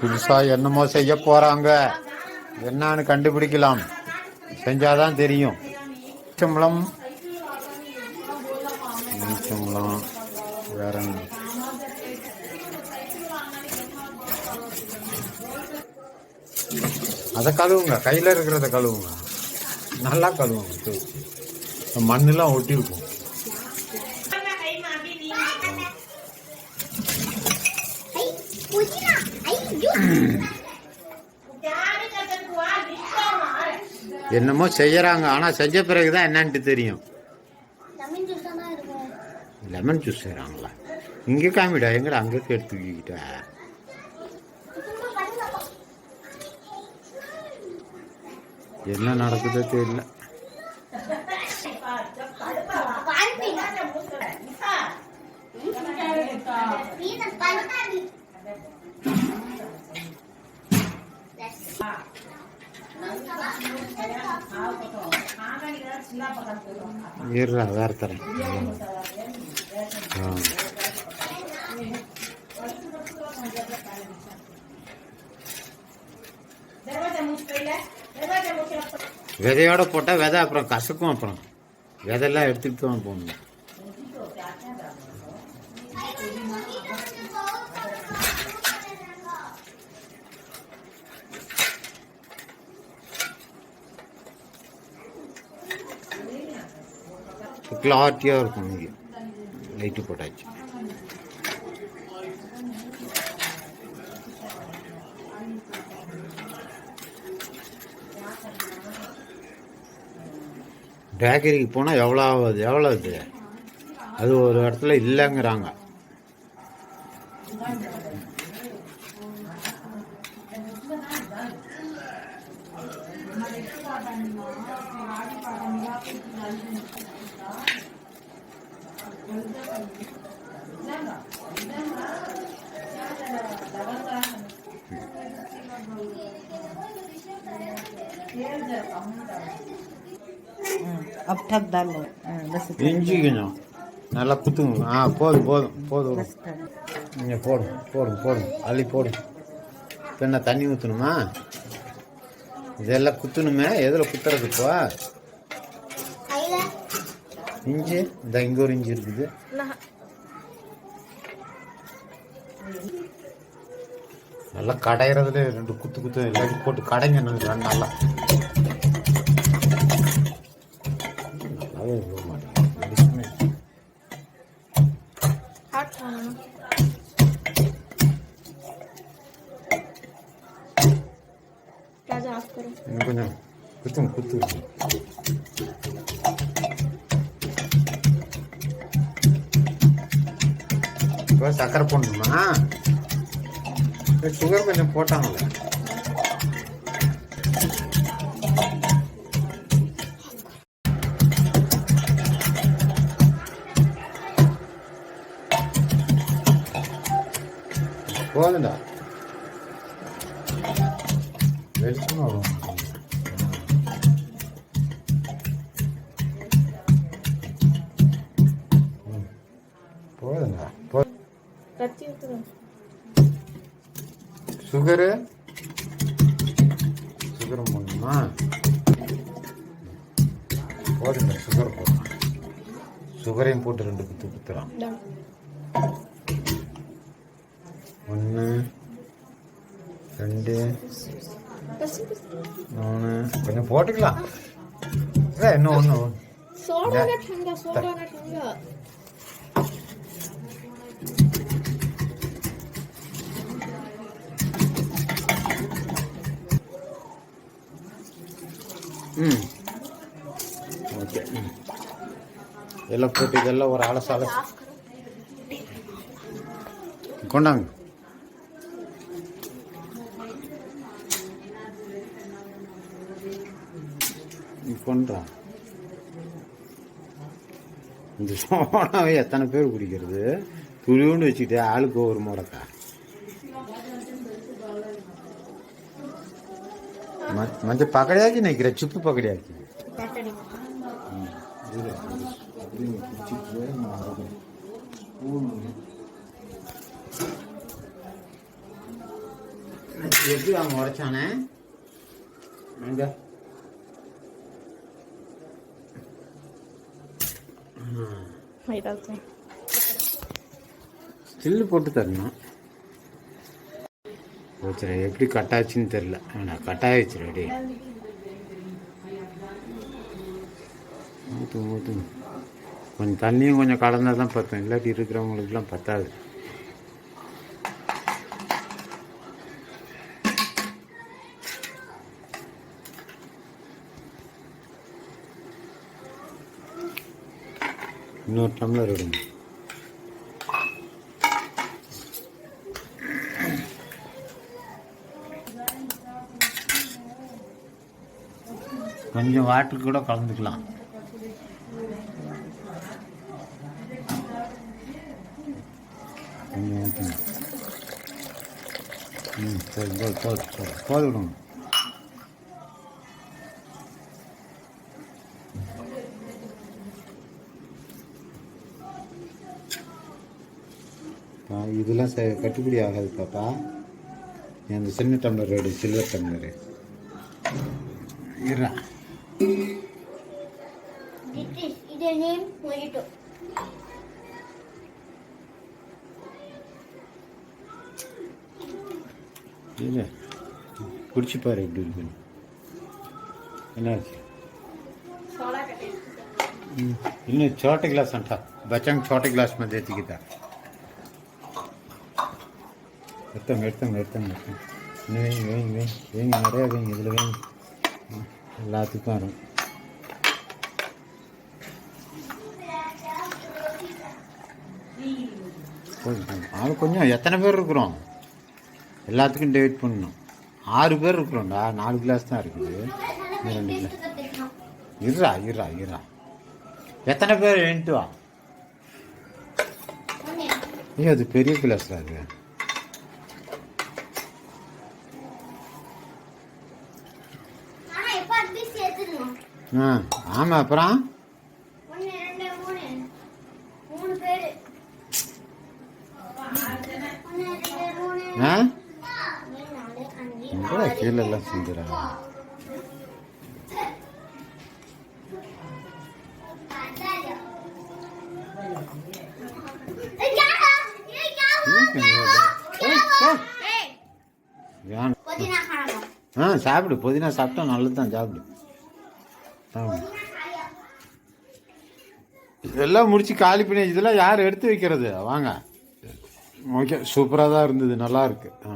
புதுசாக என்னமோ செய்ய போகிறாங்க என்னன்னு கண்டுபிடிக்கலாம். செஞ்சாதான் தெரியும். சம்பளம் சம்பளம் வேற என்ன? அதை கழுவுங்க. கையில் இருக்கிறத கழுவுங்க. நல்லா கழுவுங்க. தேய்ச்சி மண்ணெல்லாம் இருக்கும் என்னமோ செய்யறாங்க. ஆனா செஞ்ச பிறகுதான் என்னன்ட்டு தெரியும். லெமன் ஜூஸ் செய்றாங்களா? இங்க காமிடா. எங்கடா? அங்க எடுத்துக்கிட்ட. என்ன நடக்குதோ தெரியல. இருடா வேற தரேன் ஆ. விதையோட போட்டால் விதை அப்புறம் கசக்கும் அப்புறம் விதையெல்லாம் எடுத்துகிட்டு தான் போகணும் கிளாரிட்டியாக இருக்கும் இங்கே. லைட்டு போட்டாச்சு. பேக்கரிக்கு போனால் எவ்வளோ ஆகுது? எவ்வளோ இது அது ஒரு இடத்துல இல்லைங்கிறாங்க. अब ठक डालो हाँ, बस इतना। இஞ்சி கொஞ்சம் நல்லா குத்துங்க ஆ போதும் போதும் போதும் बस डालो। இங்கே போடும் போடும் போடும் அள்ளி போடும் இப்போ என்ன தண்ணி ஊற்றணுமா இதெல்லாம் குத்தணுமே எதில் குத்துறது இப்போ கையில இஞ்சி இந்த இங்கே ஒரு இஞ்சி இருக்குது. நல்லா கடையிறதுல ரெண்டு குத்து குத்து எல்லாத்தையும் போட்டு கடைங்க நல்லா நல்லாவே. இன்னும் கொஞ்சம் குத்துங்க குத்து இப்போ சக்கரை போடணுமா? சுகர் கொஞ்சம் போட்டாங்களே போதுண்டா சுகரு? சுகரும் போடணுமா போதுங்க சுகர் போடணும் சுகரையும் போட்டு ரெண்டு குத்து குத்துறான் ஒன்று ரெண்டு மூணு. கொஞ்சம் போட்டுக்கலாம். இன்னும் ஒன்று ம். ஓகே. ம். எல்லாம் போட்டு இதெல்லாம் ஒரு அலசு கொண்டாங்க. நீ கொண்டா இந்த சோடாவை எத்தனை பேர் குடிக்கிறது? துளிவுன்னு வச்சுட்டு ஆளுக்கு ஒரு முடக்கா? இரு, அப்படியே குடிச்சிட்டு நான் வரேன். ஸ்பூன் எப்படி அவன் உடைச்சானே? எங்க இதாச்சு ஸ்டில்லு போட்டு தரணும். போச்சு எப்படி கட்டாச்சுன்னு தெரில நான் கட்டாயிடுச்சு ரெடி ஊற்று ஊற்று கொஞ்சம் தண்ணியும் கொஞ்சம் கலந்தால் தான் பத்தும். இல்லாட்டி இருக்கிறவங்களுக்குலாம் பத்தாது. இன்னொரு டம்ளர் விடுங்க கொஞ்சம் வாட்டர் கூட கலந்துக்கலாம். கொஞ்சம் ஊற்றுங்க ம் சரி போது போது போது போது விடுங்க. இதெல்லாம் கட்டுப்படி ஆகாது பாப்பா. அந்த சின்ன டம்ளர் சில்வர் டம்ளரு. இருடா It is either name Mojito. ये कुछ पर एक डूल बन ना इन्हें छोटे ग्लास अंठा बच्चन छोटे ग्लास में देती की था इतना मेरता मेरता मेरता नहीं नहीं नहीं नहीं मरे अभी ये लोग नहीं எல்லாத்துக்கும் வரும். ஆள் கொஞ்சம் எத்தனை பேர் இருக்கிறோம்? எல்லாத்துக்கும் டிவைட் பண்ணணும். ஆறு பேர் இருக்கிறோம்டா நாலு கிளாஸ் தான் இருக்குது. ரெண்டு கிளாஸ் இருறா இருறா இருறா எத்தனை பேர் என்ட்டு ஏ அது பெரிய கிளாஸ் இருக்குது ஆனா எப்ப அது சேர்த்துடணும் ஆ ஆமாம் அப்புறம் ஒன்னு ரெண்டு மூணு மூணு பேரு ஒன்னு ரெண்டு மூணு ஆ மூணு, நாலு அஞ்சு கூட கீழே எல்லாம் செஞ்சுறா ஏய், யாரா? ஏய், யாரா? வேணும் புதினா காணோம். ஆ சாப்பிடு. புதினா சாப்பிட்டா நல்லது தான் சாப்பிடு. இதெல்லாம் முடிச்சு காலி பண்ணி இதெல்லாம் யார் எடுத்து வைக்கிறது? வாங்க. ஓகே சூப்பராக தான் இருந்தது நல்லா இருக்கு. ஆ.